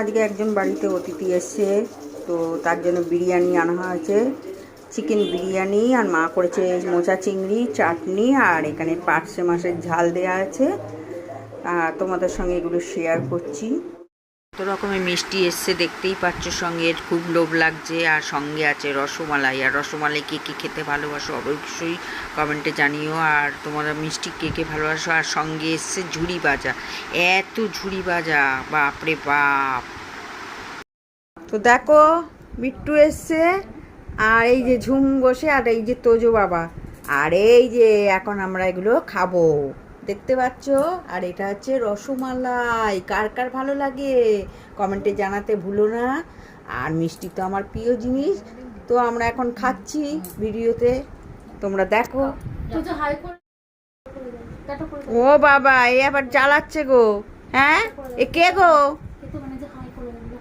আজকে একজন বাড়িতে অতিথি এসছে, তো তার জন্য বিরিয়ানি আনা হয়েছে। চিকেন বিরিয়ানি আর মা করেছে মোচা চিংড়ি, চাটনি আর এখানে পার্সে মাসের ঝাল দেওয়া আছে। তোমাদের সঙ্গে এগুলো শেয়ার করছি। রকমের মিষ্টি এসছে দেখতেই পাচ্ছ। সঙ্গে এর খুব লোভ লাগছে আর সঙ্গে আছে রসমালাই। আর রসমালাই কে কে খেতে ভালোবাসো অবশ্যই কমেন্টে জানিও। আর তোমরা মিষ্টি কে কে ভালোবাসো? আর সঙ্গে এসছে ঝুড়ি ভাজা। এত ঝুড়ি ভাজা, বাপরে বাপ। তো দেখো বিট্টু এসছে। আর এই যে ঝুম বসে আর এই যে তোজো বাবা। আর এই যে এখন আমরা এগুলো খাব। দেখতে পাচ্ছ? আর এটা হচ্ছে রসমালাই। কার কার ভালো লাগে? কমেন্টে জানাতে ভুলো না। আর মিষ্টি তো আমার প্রিয় জিনিস। তো আমরা এখন খাচ্ছি ভিডিওতে। তোমরা দেখো। ও বাবা এ আবার জ্বালাচ্ছে গো। হ্যাঁ? এ কে গো? মানে যে হাই করে দিল।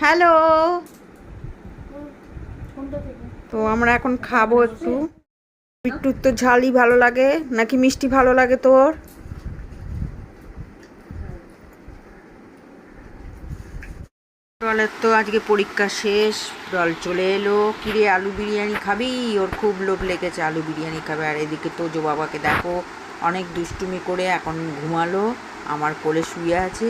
হ্যালো। তো আমরা এখন খাব একটু। বিট্টুর তো ঝালই ভালো লাগে। নাকি মিষ্টি ভালো লাগে তোর? ডলের তো আজকে পরীক্ষা শেষ ডল চলে এলো। কিরে, আলু বিরিয়ানি খাবি? ওর খুব লোভ লেগেছে, আলু বিরিয়ানি খাবে। আর এদিকে তোজো বাবাকে দেখো, অনেক দুষ্টুমি করে এখন ঘুমালো। আমার কোলে শুয়ে আছে।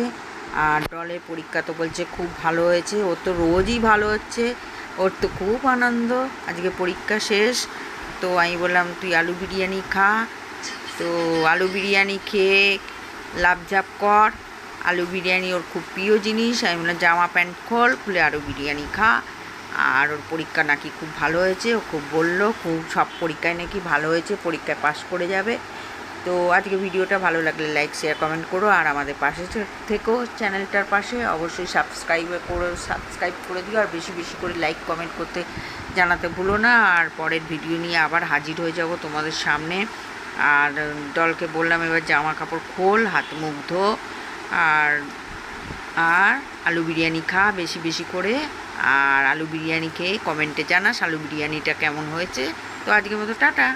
আর ডলের পরীক্ষা তো বলছে খুব ভালো হয়েছে। ওর তো রোজই ভালো হচ্ছে। ওর তো খুব আনন্দ। আজকে পরীক্ষা শেষ। তো আমি বললাম, তুই আলু বিরিয়ানি খা। তো আলু বিরিয়ানি খেয়ে লাভঝাপ কর। আলু বিরিয়ানি ওর খুব প্রিয় জিনিস। আমি বললাম, জামা প্যান্ট খোল, খুলে আলু বিরিয়ানি খা। আর ওর পরীক্ষা নাকি খুব ভালো হয়েছে। ও খুব বলল, খুব সব পরীক্ষায় নাকি ভালো হয়েছে, পরীক্ষায় পাশ করে যাবে। তো আজকে ভিডিওটা ভালো লাগলে লাইক শেয়ার কমেন্ট করো। আর আমাদের পাশে থেকেও চ্যানেলটার পাশে। অবশ্যই সাবস্ক্রাইব করে সাবস্ক্রাইব করে দিও। আর বেশি বেশি করে লাইক কমেন্ট করতে জানাতে ভুলো না। আর পরের ভিডিও নিয়ে আবার হাজির হয়ে যাব তোমাদের সামনে। আর দলকে বললাম এবার জামা কাপড় খোল, হাত মুখ ধো। আর আর আলু বিরিয়ানি খা বেশি বেশি করে। আর আলু বিরিয়ানি খেয়ে কমেন্টে জানাস আলু বিরিয়ানিটা কেমন হয়েছে। তো আজকের মতো টাটা।